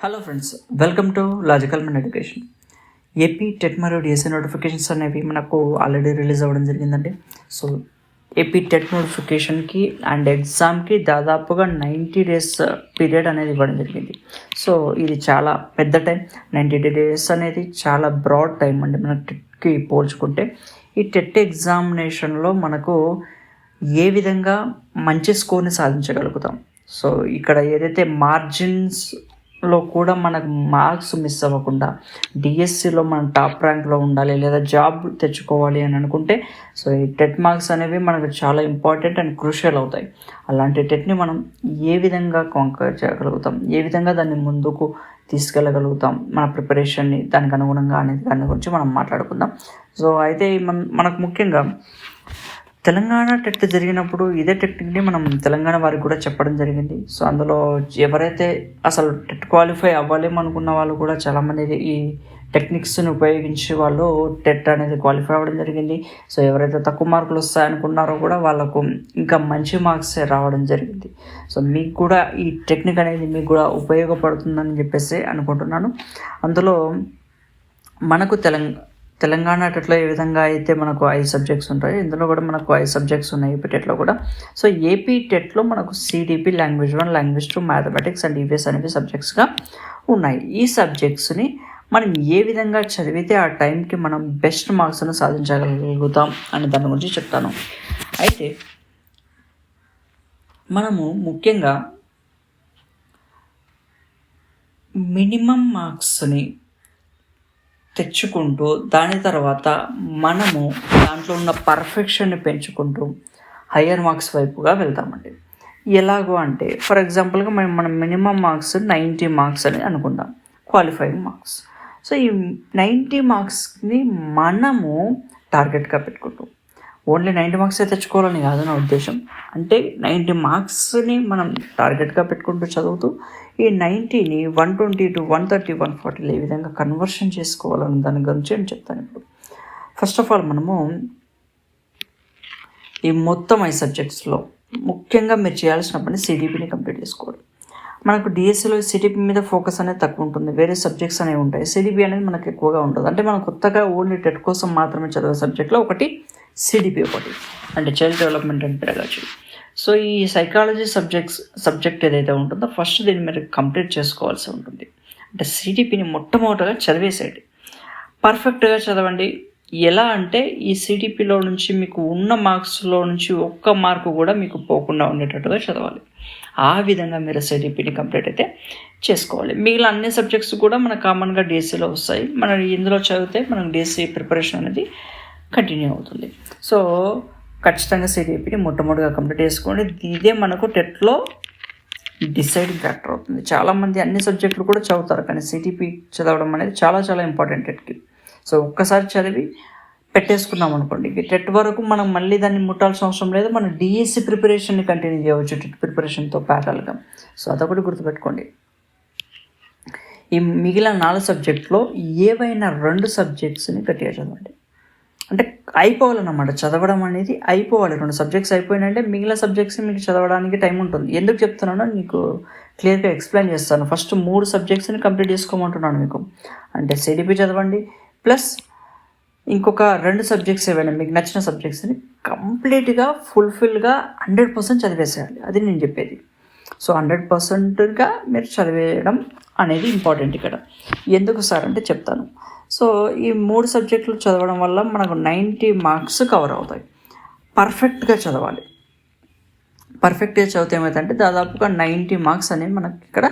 Hello friends welcome to logical men education AP TET మరియు DSA notifications అనేవి మనకు already release అవ్వడం జరిగిందండి. సో ఏపీ టెట్ నోటిఫికేషన్కి అండ్ ఎగ్జామ్కి దాదాపుగా నైంటీ డేస్ పీరియడ్ అనేది ఇవ్వడం జరిగింది. సో ఇది చాలా పెద్ద టైం నైంటీ డేస్ అనేది చాలా బ్రాడ్ టైం అండి మన టెట్కి పోల్చుకుంటే. ఈ టెట్ ఎగ్జామినేషన్లో మనకు ఏ విధంగా మంచి స్కోర్ని సాధించగలుగుతాం? సో ఇక్కడ ఏదైతే మార్జిన్స్ లో కూడా మనకు మార్క్స్ మిస్ అవ్వకుండా డిఎస్సిలో మనం టాప్ ర్యాంక్లో ఉండాలి లేదా జాబ్ తెచ్చుకోవాలి అని అనుకుంటే సో ఈ టెట్ మార్క్స్ అనేవి మనకు చాలా ఇంపార్టెంట్ అండ్ క్రూషియల్ అవుతాయి. అలాంటి టెట్ని మనం ఏ విధంగా కాంకర్ చేయగలుగుతాం? ఏ విధంగా దాన్ని ముందుకు తీసుకెళ్ళగలుగుతాం? మన ప్రిపరేషన్ని దానికి అనుగుణంగా అనేది దాని గురించి మనం మాట్లాడుకుందాం. సో అయితే మన మనకు ముఖ్యంగా తెలంగాణ టెట్ జరిగినప్పుడు ఇదే టెక్నిక్ని మనం తెలంగాణ వారికి కూడా చెప్పడం జరిగింది. సో అందులో ఎవరైతే అసలు టెట్ క్వాలిఫై అవ్వలేము అనుకున్న వాళ్ళు కూడా చాలామంది ఈ టెక్నిక్స్ని ఉపయోగించి వాళ్ళు టెట్ అనేది క్వాలిఫై అవ్వడం జరిగింది. సో ఎవరైతే తక్కువ మార్కులు వస్తాయనుకున్నారో కూడా వాళ్ళకు ఇంకా మంచి మార్క్స్ రావడం జరిగింది. సో మీకు కూడా ఈ టెక్నిక్ అనేది మీకు కూడా ఉపయోగపడుతుందని చెప్పేసి అనుకుంటున్నాను. అందులో మనకు తెలంగాణ తెలంగాణ టెట్లో ఏ విధంగా అయితే మనకు ఐదు సబ్జెక్ట్స్ ఉంటాయి ఇందులో కూడా మనకు ఐదు సబ్జెక్ట్స్ ఉన్నాయి ఏపీ టెట్లో కూడా. సో ఏపీ టెట్లో మనకు CDP language one language two mathematics and EVS అనేవి సబ్జెక్ట్స్గా ఉన్నాయి. ఈ సబ్జెక్ట్స్ని మనం ఏ విధంగా చదివితే ఆ టైంకి మనం బెస్ట్ మార్క్స్ను సాధించగలుగుతాం అని దాని గురించి చెప్తాను. అయితే మనము ముఖ్యంగా మినిమం మార్క్స్ని తెచ్చుకుంటూ దాని తర్వాత మనము దాంట్లో ఉన్న పర్ఫెక్షన్ని పెంచుకుంటూ హయ్యర్ మార్క్స్ వైపుగా వెళ్తామండి. ఎలాగో అంటే ఫర్ ఎగ్జాంపుల్గా మనం మనం మినిమం మార్క్స్ నైంటీ మార్క్స్ అని అనుకుందాం క్వాలిఫైయింగ్ మార్క్స్ సో ఈ నైంటీ మార్క్స్ని మనము టార్గెట్గా పెట్టుకుంటాం. ఓన్లీ నైంటీ మార్క్సే తెచ్చుకోవాలని కాదు నా ఉద్దేశం. అంటే నైంటీ మార్క్స్ని మనం టార్గెట్గా పెట్టుకుంటూ చదువుతూ ఈ నైంటీని one twenty to one thirty one ఫార్టీలో ఏ విధంగా కన్వర్షన్ చేసుకోవాలని దాని గురించి నేను చెప్తాను ఇప్పుడు. ఫస్ట్ ఆఫ్ ఆల్ మనము ఈ మొత్తం ఐ సబ్జెక్ట్స్లో ముఖ్యంగా మీరు చేయాల్సిన పని సిడిపిని కంప్లీట్ చేసుకోవడం. మనకు డిఎస్సిలో సిడిపి మీద ఫోకస్ అనేది తక్కువ ఉంటుంది. వేరే సబ్జెక్ట్స్ అనేవి ఉంటాయి. సిడిపి అనేది మనకు ఎక్కువగా ఉంటుంది అంటే మనం కొత్తగా ఓన్లీ టెట్ కోసం మాత్రమే చదివే సబ్జెక్ట్లో ఒకటి సిడిపి ఒకటి అంటే చైల్డ్ డెవలప్మెంట్ అండ్ పెరగచ్చు సో ఈ సైకాలజీ సబ్జెక్ట్స్ సబ్జెక్ట్ ఏదైతే ఉంటుందో ఫస్ట్ దీన్ని మీరు కంప్లీట్ చేసుకోవాల్సి ఉంటుంది. అంటే సిడిపిని మొట్టమొదటగా చదివేసేయండి. పర్ఫెక్ట్గా చదవండి. ఎలా అంటే ఈ సిడిపిలో నుంచి మీకు ఉన్న మార్క్స్లో నుంచి ఒక్క మార్కు కూడా మీకు పోకుండా ఉండేటట్టుగా చదవాలి. ఆ విధంగా మీరు సిడిపిని కంప్లీట్ అయితే చేసుకోవాలి. మిగిలిన అన్ని సబ్జెక్ట్స్ కూడా మనకు కామన్గా డిఎస్సిలో వస్తాయి. మనం ఇందులో చదివితే మనకు డిఎస్సి ప్రిపరేషన్ అనేది కంటిన్యూ అవుతుంది. సో ఖచ్చితంగా సిడిపిని మొట్టమొదటిగా కంప్లీట్ చేసుకోండి. ఇదే మనకు టెట్లో డిసైడింగ్ ఫ్యాక్టర్ అవుతుంది. చాలామంది అన్ని సబ్జెక్టులు కూడా చదువుతారు కానీ సిటీపీ చదవడం అనేది చాలా చాలా ఇంపార్టెంట్ టెట్కి సో ఒక్కసారి చదివి పెట్టేసుకున్నాం అనుకోండి. టెట్ వరకు మనం మళ్ళీ దాన్ని ముట్టాల్సిన అవసరం లేదు. మనం డిఎస్సి ప్రిపరేషన్ని కంటిన్యూ చేయవచ్చు టెట్ ప్రిపరేషన్తో ప్యారల్గా సో అదొకటి గుర్తుపెట్టుకోండి. ఈ మిగిలిన నాలుగు సబ్జెక్టులో ఏవైనా రెండు సబ్జెక్ట్స్ని గట్టిగా చదవండి. అంటే అయిపోవాలన్నమాట. చదవడం అనేది అయిపోవాలి. రెండు సబ్జెక్ట్స్ అయిపోయినంటే మిగిలిన సబ్జెక్ట్స్ మీకు చదవడానికి టైం ఉంటుంది. ఎందుకు చెప్తున్నానో నీకు క్లియర్గా ఎక్స్ప్లెయిన్ చేస్తాను. ఫస్ట్ మూడు సబ్జెక్ట్స్ని కంప్లీట్ చేసుకోమంటున్నాను మీకు. అంటే సిడిపి చదవండి ప్లస్ ఇంకొక రెండు సబ్జెక్ట్స్ ఏవైనా మీకు నచ్చిన సబ్జెక్ట్స్ని కంప్లీట్గా ఫుల్ఫిల్గా హండ్రెడ్ పర్సెంట్ చదివేసేయాలి. అది నేను చెప్పేది. సో హండ్రెడ్ పర్సెంట్గా మీరు చదివేయడం అనేది ఇంపార్టెంట్ ఇక్కడ. ఎందుకు సార్ అంటే చెప్తాను. సో ఈ మూడు సబ్జెక్టులు చదవడం వల్ల మనకు నైంటీ మార్క్స్ కవర్ అవుతాయి. పర్ఫెక్ట్గా చదవాలి. పర్ఫెక్ట్గా చదివితే ఏమవుతుందంటే దాదాపుగా నైంటీ మార్క్స్ అనేవి మనకి ఇక్కడ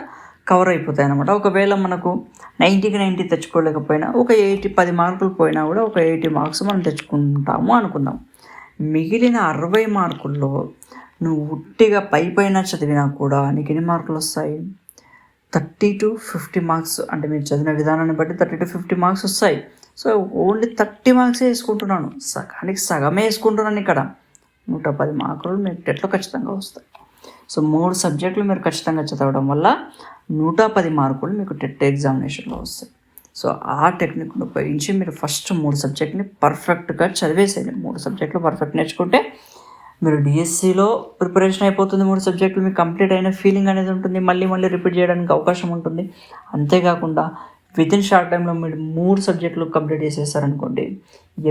కవర్ అయిపోతాయి అనమాట ఒకవేళ మనకు నైంటీకి నైంటీ తెచ్చుకోలేకపోయినా ఒక ఎయిటీ పది మార్కులు పోయినా కూడా ఒక ఎయిటీ మార్క్స్ మనం తెచ్చుకుంటాము అనుకుందాం. మిగిలిన అరవై మార్కుల్లో నువ్వు ఉట్టిగా పై పైన చదివినా కూడా నీకు ఎన్ని మార్కులు వస్తాయి? థర్టీ టు ఫిఫ్టీ మార్క్స్ అంటే మీరు చదివిన విధానాన్ని బట్టి థర్టీ టు ఫిఫ్టీ మార్క్స్ వస్తాయి. సో ఓన్లీ థర్టీ మార్క్సే వేసుకుంటున్నాను. సగానికి సగమే వేసుకుంటున్నాను ఇక్కడ. నూట పది మార్కులు మీకు టెట్లో ఖచ్చితంగా వస్తాయి. సో మూడు సబ్జెక్టులు మీరు ఖచ్చితంగా చదవడం వల్ల నూట పది మార్కులు మీకు టెట్ ఎగ్జామినేషన్లో వస్తాయి. సో ఆ టెక్నిక్ను ఉపయోగించి మీరు ఫస్ట్ మూడు సబ్జెక్ట్ని పర్ఫెక్ట్గా చదివేసేయండి. మూడు సబ్జెక్టులు పర్ఫెక్ట్ నేర్చుకుంటే మీరు డిఎస్సిలో ప్రిపరేషన్ అయిపోతుంది మూడు సబ్జెక్టులు మీకు కంప్లీట్ అయిన ఫీలింగ్ అనేది ఉంటుంది. మళ్ళీ మళ్ళీ రిపీట్ చేయడానికి అవకాశం ఉంటుంది. అంతేకాకుండా విత్ ఇన్ షార్ట్ టైంలో మీరు మూడు సబ్జెక్టులు కంప్లీట్ చేసేసారనుకోండి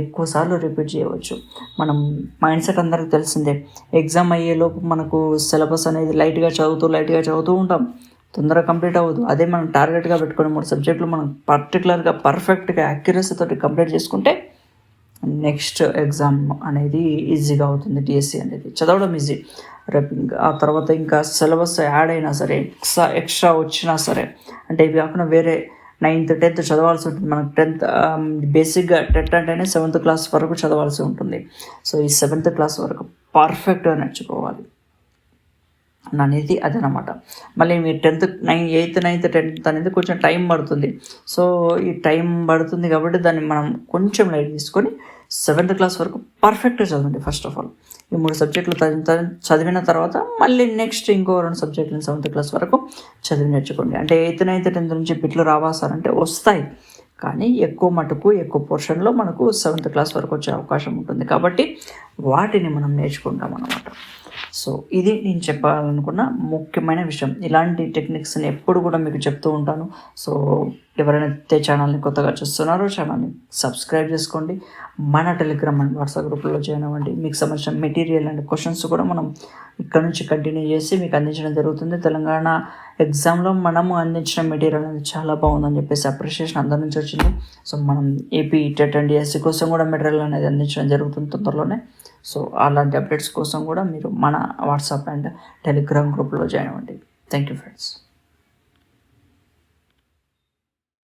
ఎక్కువసార్లు రిపీట్ చేయవచ్చు. మనం మైండ్ సెట్ అందరికి తెలిసిందే ఎగ్జామ్ అయ్యేలోపు మనకు సిలబస్ అనేది లైట్గా చదువుతూ లైట్గా చదువుతూ ఉంటాం. తొందరగా కంప్లీట్ అవ్వదు. అదే మనం టార్గెట్గా పెట్టుకుని మూడు సబ్జెక్టులు మనం పర్టికులర్గా పర్ఫెక్ట్గా యాక్యురసీతో తోటి కంప్లీట్ చేసుకుంటే నెక్స్ట్ ఎగ్జామ్ అనేది ఈజీగా అవుతుంది డిఎస్సి అనేది. చదవడం ఈజీ. రేపు ఇంకా ఆ తర్వాత ఇంకా సిలబస్ యాడ్ అయినా సరే ఎక్స్ట్రా ఎక్స్ట్రా వచ్చినా సరే అంటే ఇవి కాకుండా వేరే నైన్త్ టెన్త్ చదవాల్సి ఉంటుంది. మనకు టెన్త్ బేసిక్గా టెన్త్ అంటేనే సెవెంత్ క్లాస్ వరకు చదవాల్సి ఉంటుంది. సో ఈ సెవెంత్ క్లాస్ వరకు పర్ఫెక్ట్గా నేర్చుకోవాలి. అనేది అదనమాట. మళ్ళీ మీరు tenth nine eighth ninth tenth అనేది కొంచెం టైం పడుతుంది. సో ఈ టైం పడుతుంది కాబట్టి దాన్ని మనం కొంచెం లైట్ తీసుకొని సెవెంత్ క్లాస్ వరకు పర్ఫెక్ట్గా చదవండి ఫస్ట్ ఆఫ్ ఆల్ ఈ మూడు సబ్జెక్టులు చదివిన చదివిన తర్వాత మళ్ళీ నెక్స్ట్ ఇంకో రెండు సబ్జెక్టులు సెవెంత్ క్లాస్ వరకు చదివి నేర్చుకోండి. అంటే ఎయిత్ నైన్త్ టెన్త్ నుంచి బిట్లు రావా సార్ అంటే వస్తాయి. కానీ ఎక్కువ మటుకు ఎక్కువ పోర్షన్లో మనకు సెవెంత్ క్లాస్ వరకు వచ్చే అవకాశం ఉంటుంది. కాబట్టి వాటిని మనం నేర్చుకుంటాం అన్నమాట సో ఇది నేను చెప్పాలనుకున్న ముఖ్యమైన విషయం. ఇలాంటి టెక్నిక్స్ని ఎప్పుడు కూడా మీకు చెప్తూ ఉంటాను. సో ఎవరైనా ఛానల్ని కొత్తగా చూస్తున్నారో ఛానల్ని సబ్స్క్రైబ్ చేసుకోండి. మన టెలిగ్రామ్ అండ్ వాట్సాప్ గ్రూప్లో జాయిన్ అవ్వండి. మీకు సంబంధించిన మెటీరియల్ అండ్ క్వశ్చన్స్ కూడా మనం ఇక్కడ నుంచి కంటిన్యూ చేసి మీకు అందించడం జరుగుతుంది. తెలంగాణ ఎగ్జామ్లో మనము అందించిన మెటీరియల్ అనేది చాలా బాగుందని చెప్పేసి అప్రిషియేషన్ అందరి నుంచి వచ్చింది. సో మనం ఏపీ టెట్ అండ్ డిఎస్సి కోసం కూడా మెటీరియల్ అనేది అందించడం జరుగుతుంది తొందరలోనే. సో అలాంటి అప్డేట్స్ కోసం కూడా మీరు మన వాట్సాప్ అండ్ టెలిగ్రామ్ గ్రూప్లో జాయిన్ అవ్వండి. Thank you friends